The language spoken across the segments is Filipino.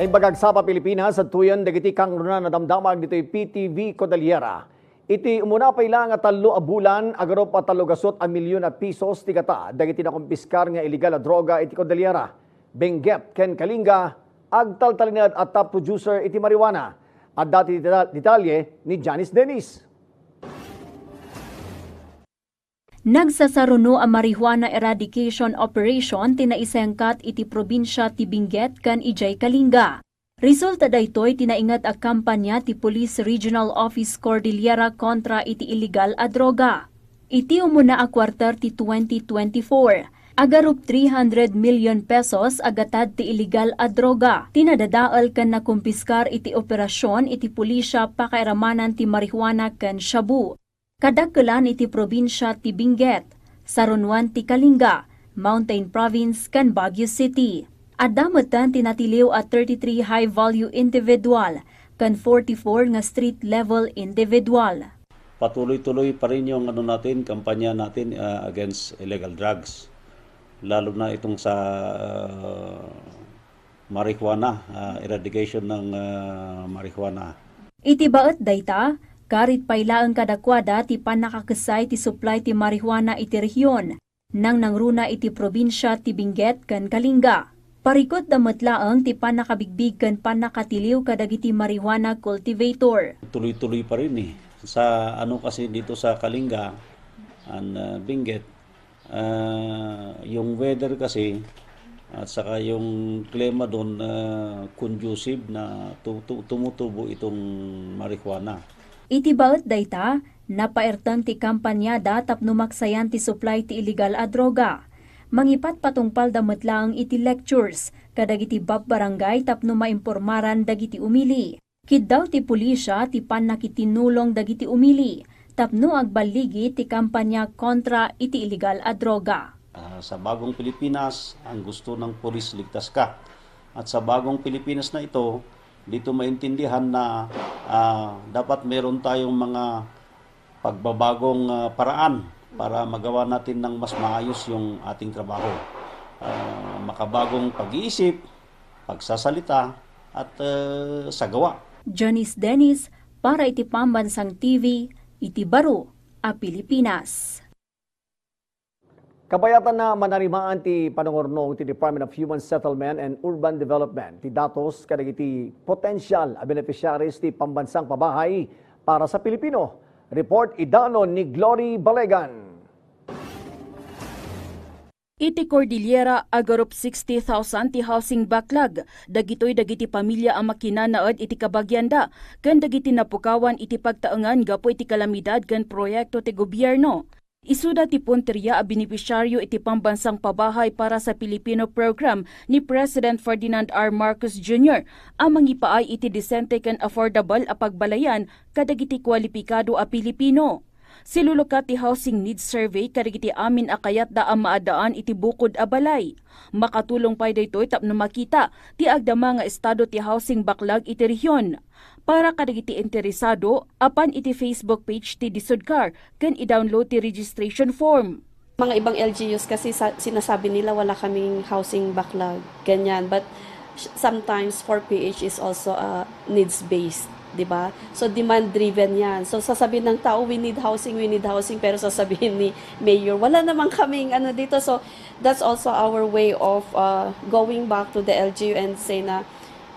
Kay bagag sa Pilipinas sa tuyan dagiti kang runa na damdamag dito'y PTV Cordillera. Iti umuna pa ila nga talo a bulan agaro pa talo gasot a milyon a pisos ti kata dagiti na kumpiskar nga illegal a droga iti Cordillera. Benggep ken Kalinga agtaltalinad at top producer iti marijuana. At dati detal- detalye ni Janice Dennis. Nagsasaruno ang marijuana eradication operation tinaisengkat iti probinsya ti Benguet kan Ijay Kalinga. Resulta daytoy tinaingat a kampanya ti Police Regional Office Cordillera kontra iti illegal a droga. Iti umuna a kwarter ti 2024. Agarup 300 million pesos agatad ti illegal a droga. Tinadadaal kan na kumpiskar iti operasyon iti pulisya pakairamanan ti marijuana kan shabu. Kadagkelan iti probinsya ti Benguet, Sarunwan ti Kalinga, Mountain Province kan Baguio City. Adametan tinatiliw at 33 high-value individual kan 44 nga street level individual. patuloy-tuloy pa rin yung ano natin, kampanya natin uh, against illegal drugs. Lalo na itong sa uh, marijuana, uh, eradication ng uh, marijuana. Iti baet dayta, karit pailaang kadakwada ti panakakasay ti supply ti marijuana iti rehiyon, nang nangruna iti probinsya ti Benguet kan Kalinga. Parikot damatlaang ti panakabigbig kan panakatiliw kadagiti marijuana cultivator. Tuloy-tuloy pa rin eh. Sa ano kasi dito sa Kalinga, and uh, Benguet, uh, yung weather kasi at saka yung klima doon uh, conducive na tu- tu- tumutubo itong marijuana. Iti baet dayta, napaertan ti kampanyada tapno maksayan ti supply ti illegal a droga. Mangipat patungpal damat lang iti lectures, kadagiti bab barangay tapno maimpormaran dagiti umili. Kiddaw ti pulisya ti pan nakitinulong dagiti umili, tapno agbaligi ti kampanya kontra iti illegal a droga. Ah, sa bagong Pilipinas, ang gusto ng pulis ligtas ka. At sa bagong Pilipinas na ito, dito maintindihan na ah, dapat meron tayong mga pagbabagong ah, paraan para magawa natin ng mas maayos yung ating trabaho. Ah, makabagong pag-iisip, pagsasalita, at ah, sagawa. Janice Dennis para iti pambansang TV, iti baro a Pilipinas. Kabayatan na manarimaan ti panungornong ti Department of Human Settlement and Urban Development ti datos kadagiti potential a beneficiaries ti pambansang pabahay para sa Pilipino. Report idanon ni Glory Balegan. Iti Cordillera agarup 60,000 ti housing backlog. Dagitoy dagiti pamilya ang makinanaad iti kabagyanda. Ken dagiti napukawan iti pagtaengan gapo iti kalamidad ken proyekto ti gobyerno. Isuda ti punteriya a benepisyaryo iti pambansang pabahay para sa Pilipino program ni President Ferdinand R. Marcos Jr. ang mangipaay iti disente ken affordable a pagbalayan kadagiti kwalipikado a Pilipino. Silulukat ti Housing Needs Survey kadagiti amin akayat da ang maadaan iti bukod a balay. Makatulong pa daytoy tapno makita ti agdama nga estado ti housing backlog iti rehiyon. Para kadagiti interesado, apan iti Facebook page ti Disudcar ken i-download ti registration form. Mga ibang LGUs kasi sa, sinasabi nila wala kaming housing backlog, ganyan. But sometimes 4PH is also uh, needs-based, di ba? So demand-driven yan. So sasabihin ng tao, we need housing, we need housing, pero sasabihin ni Mayor, wala namang kaming ano dito. So that's also our way of uh, going back to the LGU and say na,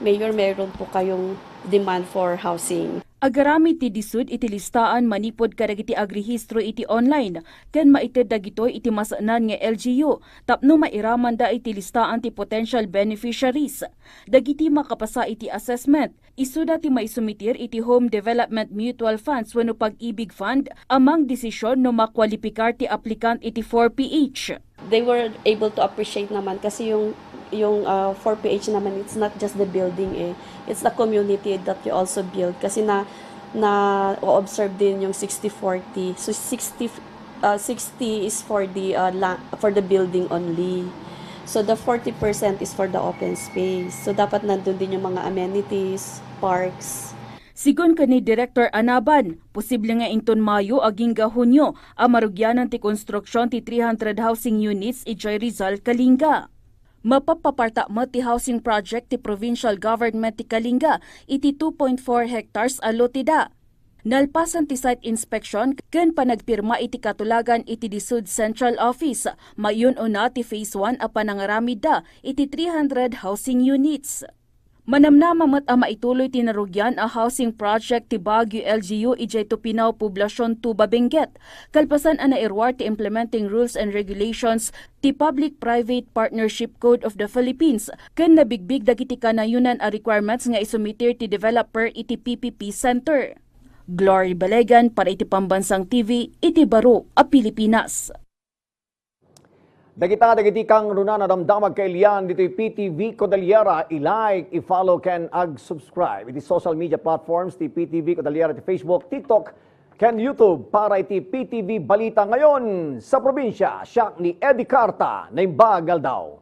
Mayor, meron po kayong demand for housing. Agarami ti disud iti listaan manipod kadagiti agrihistro iti online ken maited dagitoy iti masanan nga LGU tapno mairaman da iti listaan ti potential beneficiaries. Dagiti makapasa iti assessment isuda ti maisumitir iti Home Development Mutual Funds wenno pag-ibig fund amang desisyon no makwalipikar ti aplikant iti 4PH. they were able to appreciate naman kasi yung yung uh, 4PH naman it's not just the building eh. It's the community that you also build. Kasi na na observe din yung 60-40 so 60 uh, 60 is for the uh, la- for the building only. So the 40% is for the open space. So dapat nandun din yung mga amenities parks. Sigon kani Director Anaban, posible nga inton Mayo aging Hunyo ang marugyanan ti konstruksyon ti 300 housing units i Joy Rizal Kalinga. Mapapaparta mo ti housing project ti provincial government ti Kalinga iti 2.4 hectares a lotida. Nalpasan ti site inspection ken panagpirma iti katulagan iti Disud Central Office. Mayon una ti phase 1 a panangaramid da iti 300 housing units. Manamnama mat a maituloy tinarugyan a housing project ti Baguio LGU ijay Tupinaw Poblasyon 2 Benguet. Kalpasan a nairwar ti implementing rules and regulations ti Public-Private Partnership Code of the Philippines ken nabigbig dagiti kanayunan a requirements nga isumitir ti developer iti PPP Center. Glory Balegan para iti Pambansang TV, iti Baro, a Pilipinas. Dagita dagiti kang runa na damdamag kailian dito'y PTV Cordillera. I-like, i-follow ken ag-subscribe iti social media platforms ti PTV Cordillera ti Facebook, TikTok ken YouTube para iti PTV Balita. Ngayon sa probinsya siya ni Eddie Carta na imbagal daw.